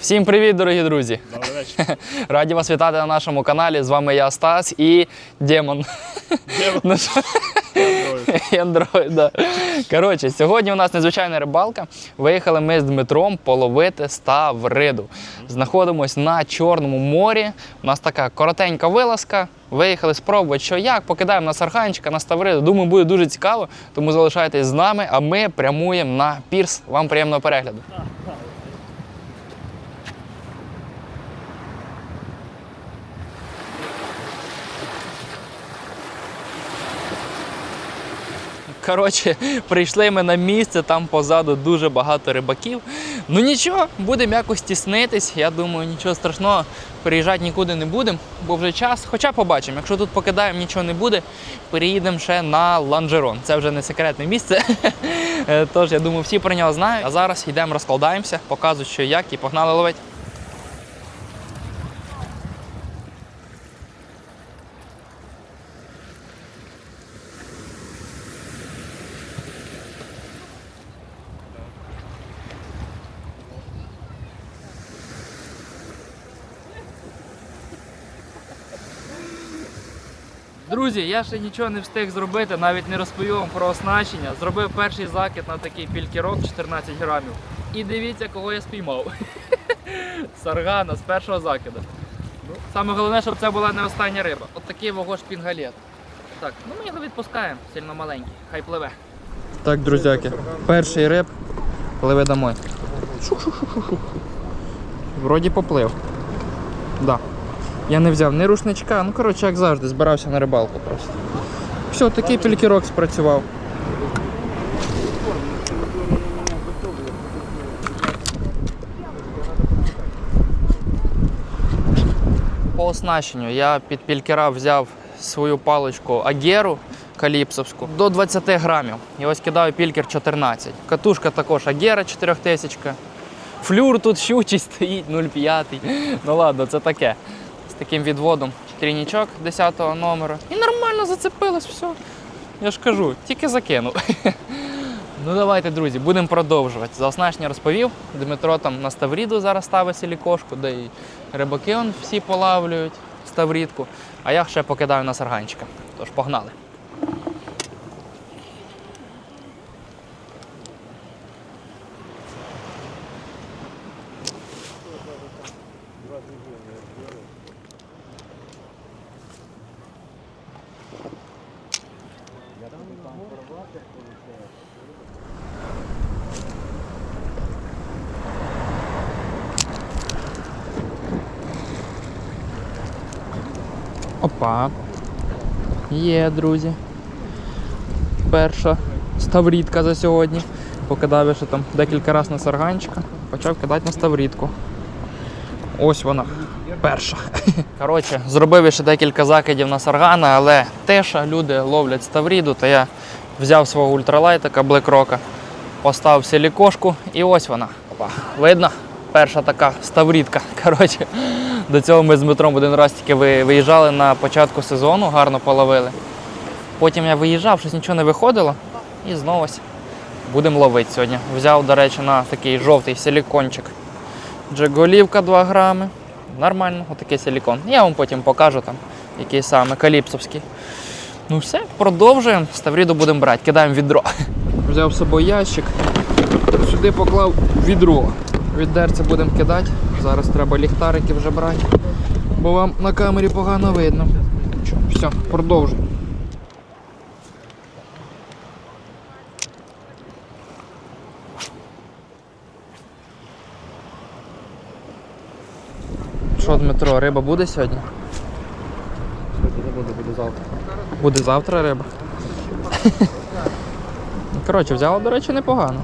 Всім привіт, дорогі друзі! Добрий вечір. Раді вас вітати на нашому каналі. З вами я Стас і Демон. Ну що? І Android, да. Коротше, сьогодні у нас незвичайна рибалка. Виїхали ми з Дмитром половити ставриду. Знаходимось на Чорному морі. У нас така коротенька вилазка. Виїхали спробувати, що як, покидаємо на сарханчика, на ставриду. Думаю, буде дуже цікаво, тому залишайтесь з нами, а ми прямуємо на пірс. Вам приємного перегляду. Коротше, прийшли ми на місце, там позаду дуже багато рибаків. Ну нічого, будемо якось тіснитись. Я думаю, нічого страшного, переїжджати нікуди не будемо, бо вже час. Хоча побачимо, якщо тут покидаємо, нічого не буде, переїдемо ще на ланжерон. Це вже не секретне місце. Е, Тож я думаю, всі про нього знають. А зараз йдемо, розкладаємося, показую, що як, і погнали ловити. Друзі, я ще нічого не встиг зробити, навіть не розповів вам про оснащення. Зробив перший закид на такий пількірок 14 грамів. І дивіться, кого я спіймав. Саргана з першого закиду. Ну, Саме головне, щоб це була не остання риба. От такий вого шпінгалет. Так, ну ми його відпускаємо, сильно маленький, хай пливе. Так, друзяки, перший риб пливе домой. Вроді поплив. Да. Я не взяв ні рушничка, ну коротше, як завжди, збирався на рибалку просто. Все, такий пількірок спрацював. По оснащенню я під пількера взяв свою паличку Агеру каліпсовську до 20 грамів. І ось кидаю пількер 14. Катушка також Агера 4000. Флюр тут щучий стоїть 0,5. Ну ладно, це таке. Таким відводом трійнічок 10-го номера. І нормально зацепилось все. Я ж кажу, тільки закинув. Ну давайте, друзі, будемо продовжувати. За оснащення розповів. Дмитро там на Ставріду зараз ставить сілікошку, де і рибаки он всі полавлюють Ставрідку. А я ще покидаю на сарганчика. Тож погнали. Опа. Є, друзі. Перша ставрідка за сьогодні. Покидав я ще там декілька разів на сарганчика, почав кидати на ставрідку. Ось вона. Перша. Коротше, зробив ще декілька закидів на саргана, але теша люди ловлять ставріду, то я взяв свого ультралайтика Блекрока, поставив сілікошку і ось вона. Опа. Видно? Перша така ставрідка. Коротше, до цього ми з Дмитром один раз тільки виїжджали на початку сезону, гарно половили. Потім я виїжджав, щось нічого не виходило. І знову будемо ловити сьогодні. Взяв, до речі, на такий жовтий силікончик. Джеголівка 2 грами. Нормально, отакий силікон. Я вам потім покажу там, який саме каліпсовський. Ну все, продовжуємо. Ставріду будемо брати, кидаємо відро. Взяв з собою ящик, сюди поклав відро. Відерце будемо кидати. Зараз треба ліхтарики вже брати, бо вам на камері погано видно. Все, продовжуємо. Що, Дмитро, риба буде сьогодні? Буде, буде завтра. Буде завтра риба. Коротше, взяла, до речі, непогано.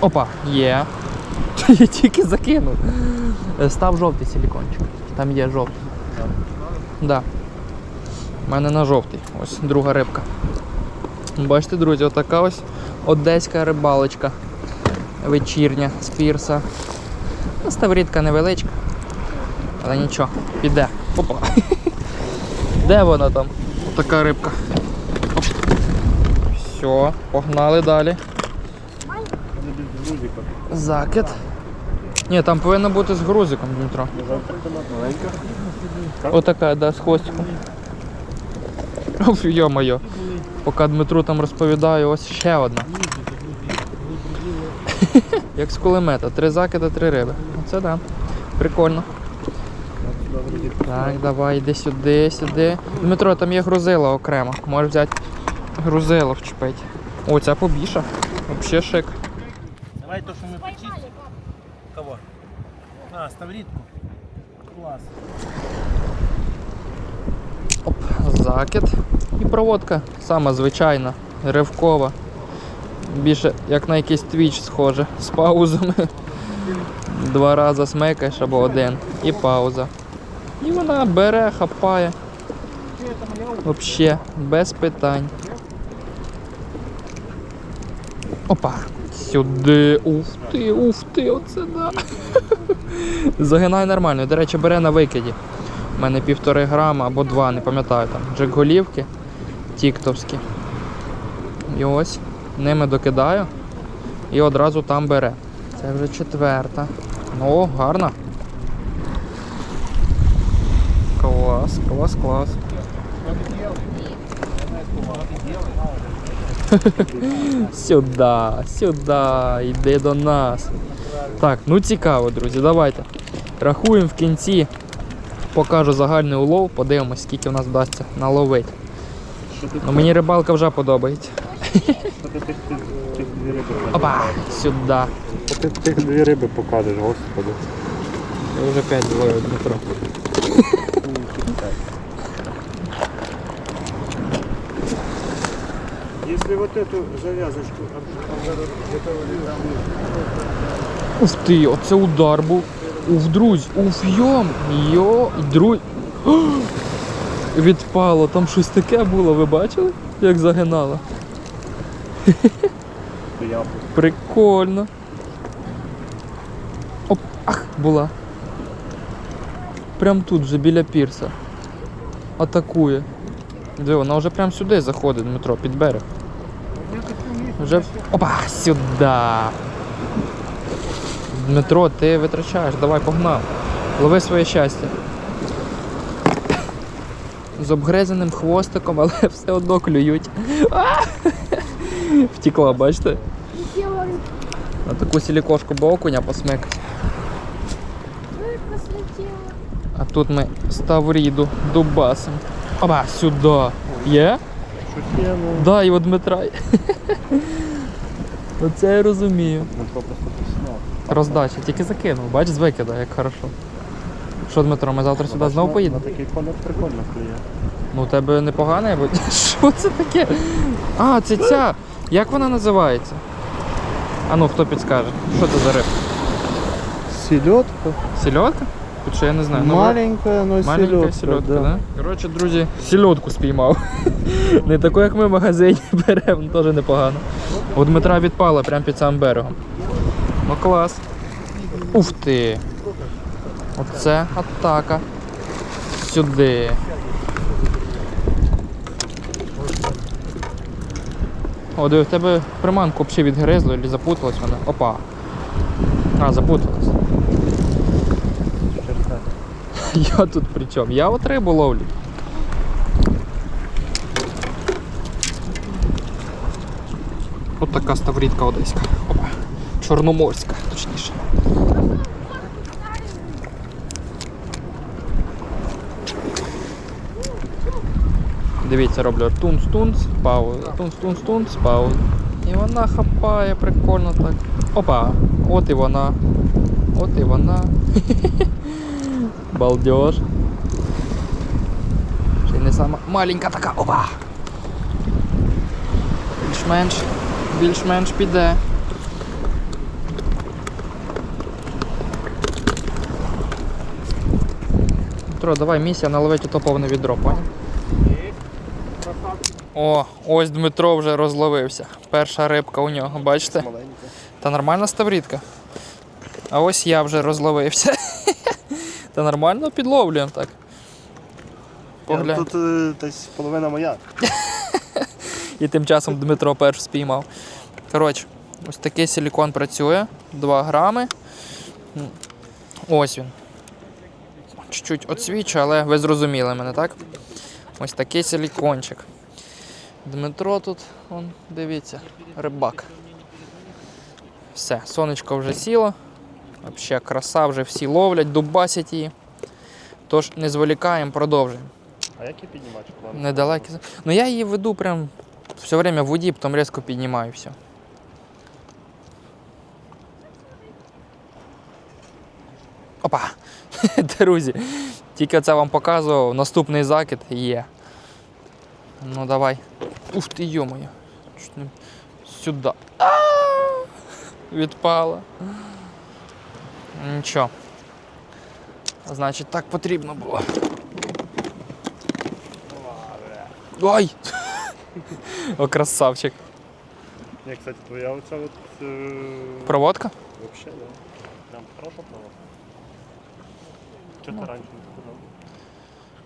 Опа, є. Я тільки закинув. Е, Став жовтий силікончик. Там є жовтий. Да. У мене на жовтий. Ось друга рибка. Бачите, друзі, отака ось одеська рибалочка. Вечірня з пірса. Ну, Ставрідка невеличка. Але нічого, піде. Опа. Де вона там? Така рибка. Все, погнали далі. Закид. Ні, там повинно бути з грузиком, Дмитро. Маленька. Отака, да, з хвостиком. Йо-моє. Поки Дмитру там розповідаю, ось ще одна. Як з кулемета. Три закида, три риби. Оце да. Прикольно. Так, давай, йди сюди, сюди. Дмитро, там є грузило окремо. Можеш взяти грузило вчепити. О, ця побільша. Взагалі шик. Давай то, що ми почистили. Кого? А, ставритку. Клас. Оп, закид. І проводка сама звичайна, ривкова. Більше як на якийсь твіч схоже. З паузами. Два рази смикаєш або один. І пауза. І вона бере, хапає. Взагалі, без питань. Опа. Сюди. Уф ти, уф ти, оце да. Загинай нормально. До речі, бере на викиді. У мене півтори грама або два, не пам'ятаю там. Джек-голівки тіктовські. І ось ними докидаю і одразу там бере. Це вже четверта. Ну, гарно. Клас, клас, клас. Сюди, сюди, йди до нас. Так, ну цікаво, друзі, давайте. Рахуємо в кінці покажу загальний улов, подивимось, скільки в нас вдасться наловити. Ну, мені рибалка вже подобається. Опа! Сюди. Ти тих дві риби покажеш, господи. Я вже 5 зловив Дмитро. Если вот эту завязочку Уф ти, оце удар був. Уф, друзь, уф, йом, йо, друзь. Відпало, там щось таке було, ви бачили? Як загинало? Прикольно. Оп, ах, була. Прям тут же біля пірса. Атакує. Диви, вона вже прям сюди заходить, Дмитро, під берег. Вже. Опа, сюди. Дмитро, ти витрачаєш, давай погнав. Лови своє щастя. З обгризаним хвостиком, але все одно клюють. А! Втекла, бачите? На таку сілікошку бо окуня посмикать. А тут ми ставріду дубасим. Опа, сюди. Є? щось ну. Да, і от Дмитра. Оце я розумію. То просто посняв. Роздача, тільки закинув, бач, з викида, як хорошо. Що, Дмитро, ми завтра сюди знову поїдемо? На такий колір прикольно клює. Ну, у тебе непогано, бо- Що це таке? А, це ця. Як вона називається? А ну, хто підскаже? Що це за рибка? Селедка? Сільотка? Тут ще я не знаю. Ну, Маленькая, но Маленька сільотка, да? Коротше, друзі, сільотку спіймав. Не таку, як ми в магазині беремо, ну, теж непогано. У Дмитра відпала прямо під самим берегом. Ну клас. Ух ти. Оце атака. Сюди. О, диви, в тебе приманку взагалі відгризло і запуталась вона. Опа. А, запуталась. Я тут при чому? Я от рибу ловлю. От така ставрідка одеська. Опа. Чорноморська, точніше. Дивіться, роблю тунц-тунц, пауза, тунц-тунц-тунц, пауза. І вона хапає прикольно так. Опа! От і вона. От і вона. Балдеж. Ще й не сама маленька така. Опа! Більш-менш. Більш-менш піде. Петро, давай місія наловити то повне відро, поняв? О, ось Дмитро вже розловився. Перша рибка у нього, бачите? Та нормальна ставрідка. А ось я вже розловився. Та нормально підловлюємо так. Поглянь. Тут е, десь половина моя. І тим часом Дмитро перш спіймав. Коротше, Ось такий силікон працює. 2 грами. Ось він. Чуть-чуть відсвічує, але ви зрозуміли мене, так? Ось такий силікончик. Дмитро тут, он, дивіться, рибак. Все, сонечко вже сіло. Взагалі краса, вже всі ловлять, дубасять її. Тож не зволікаємо, продовжуємо. А як і піднімати? Недалекі. Ну я її веду прям все время в воді, потім різко піднімаю все. Опа! Друзі, тільки це вам показував, наступний закид є. Ну давай. Ух ти, не... Сюди. Відпала. Нічого. Значить, так потрібно було. Ой! О, красавчик. Ні, кстати, твоя оця от... Е... Проводка? Вообще, да. Прям хороша проводка. Чого ти раніше не сказав?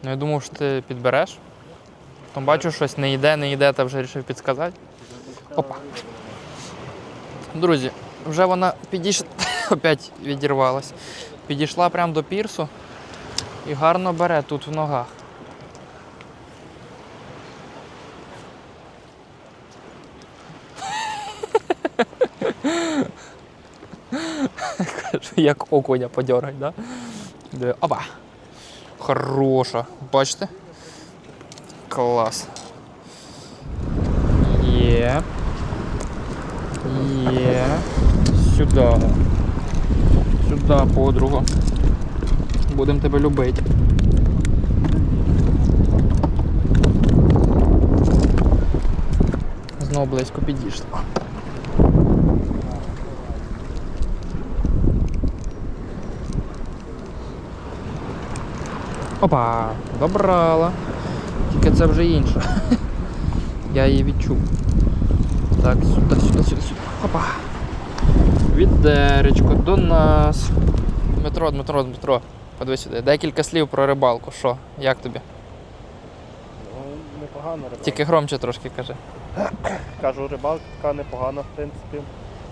Ну я думав, що ти підбереш. Потім бачу, щось не йде, не йде, та вже вирішив підсказати. Опа. Друзі, вже вона підійшла, опять відірвалась. Підійшла прямо до пірсу і гарно бере тут в ногах. Кажу, як окуня подергать, да? Опа! Хороша. Бачите? Клас. Є. Є. Сюди. Сюди, подруга. Будемо тебе любити. Знову близько підійшла. Опа, добрала. Тільки це вже інше. Я її відчув. Так, сюди, сюди, сюди, сюди. Опа. Відеречко до нас. Дмитро, Дмитро, Дмитро. Подивись сюди. Декілька слів про рибалку. Що? Як тобі? Ну, непогано рибалка. Тільки громче трошки кажи. Кажу, рибалка така непогана, в принципі.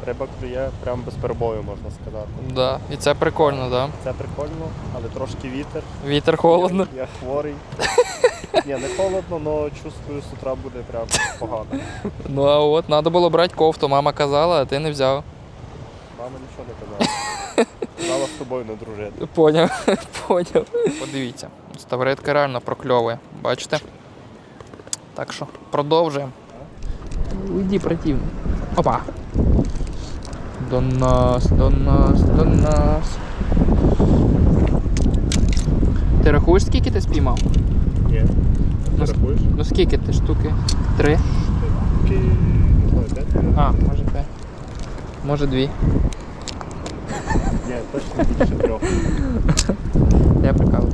Риба клює прям без перебою, можна сказати. Да. І це прикольно, так? Да? Це прикольно, але трошки вітер. Вітер холодно. Я, я хворий. Ні, не холодно, але чувствую, з утра буде прям погано. Ну а от, треба було брати кофту, мама казала, а ти не взяв. Мама нічого не казала. Казала з тобою не дружити. Поняв, поняв. Подивіться, ставредка реально прокльовує, бачите? Так що продовжуємо. Уйди, противник. Опа. До нас, до нас, до нас. Ти рахуєш, скільки ти спіймав? Ні. Ну, Ти рахуєш? Ну скільки ти штуки? Три? Такі, не знаю, де ти? А, може. Може дві. Ні, точно більше трьох. Я прикалую.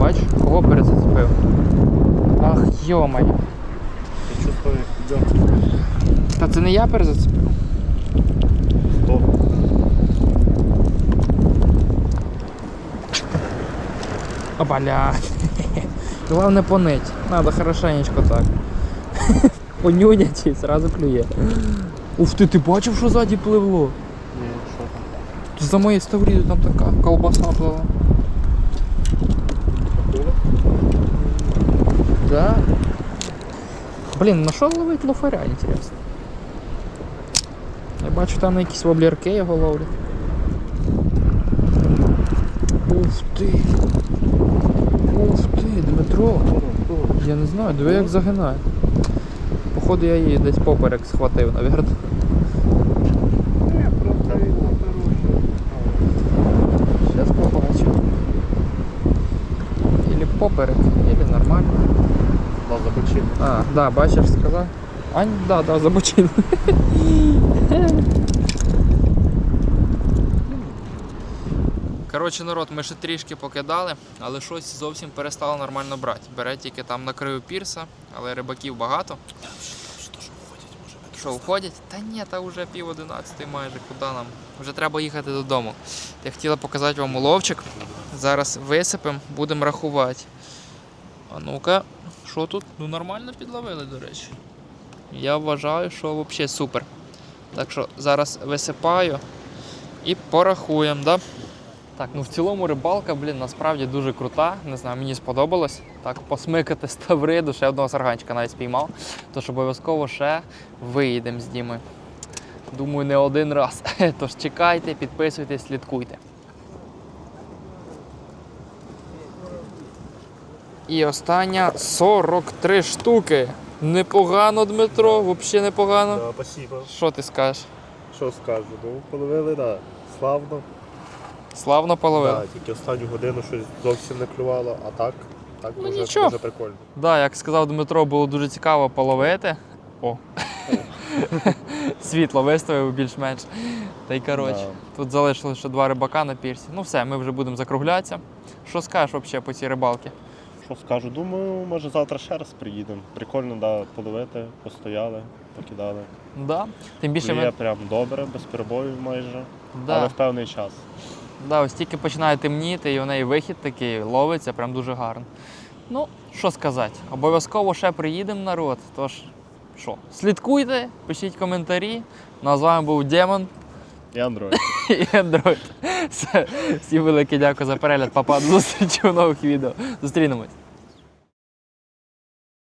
Бач, кого перезацепив? Ах, йомай. Я чувствую, йде. Та це не я перезацепив. Стоп. Опаля. Главное поныть. Надо хорошенечко так. Понюнять і зразу клює. Ух ти, ти бачив, що ззаді пливло? Ні, що там? За моєю ставрідою там така колбаса плила. Да. Блін, на що ловить лофаря, інтересно. Я бачу, там на якісь воблерки його ловлять. Ух ти. Ух. Я не знаю, диви як загинає. Походу я її десь поперек схватив, навірно. Зараз побачу. Или поперек, или нормально. На забочину. А, да, бачиш, сказав. А, да, да, забочив. Коротше, народ, ми ще трішки покидали, але щось зовсім перестало нормально брати. Бере тільки там на краю пірса, але рибаків багато. Що, уходять? Та ні, та вже пів одинадцятої майже, куди нам? Вже треба їхати додому. Я хотіла показати вам уловчик. Зараз висипемо, будемо рахувати. А ну-ка, що тут? Ну нормально підловили, до речі. Я вважаю, що взагалі супер. Так що зараз висипаю і порахуємо, да? Так, ну в цілому рибалка, блін, насправді дуже крута. Не знаю, мені сподобалось. Так, посмикати ставриду, ще одного сарганчика навіть спіймав. Тож обов'язково ще виїдемо з Дімою. Думаю, не один раз. Тож чекайте, підписуйтесь, слідкуйте. І остання 43 штуки. Непогано, Дмитро, взагалі непогано. Да, спасибо. Що ти скажеш? Що скажу? Ну, половили, да. Славно. Славно половив? Да, тільки останню годину щось зовсім не клювало, а так, так Ну, дуже, нічого. дуже прикольно. Да, як сказав Дмитро, було дуже цікаво половити. О. Світло виставив більш-менш. Та й коротше, тут залишилося ще два рибака на пірсі. Ну все, ми вже будемо закруглятися. Що скажеш взагалі по цій рибалці? Що скажу? Думаю, може завтра ще раз приїдемо. Прикольно, да, половити, постояли, покидали. Да. Тим більше Клює ми. прям добре, без перебоїв майже, але в певний час. Да, ось тільки починає темніти, і у неї вихід такий ловиться, прям дуже гарно. Ну, що сказати, обов'язково ще приїдемо народ. Тож, що, слідкуйте, пишіть коментарі. Ну а з вами був Демон І Android. і Android. Всім велике дякую за перегляд. Папа, до зустрічі у нових відео. Зустрінемось.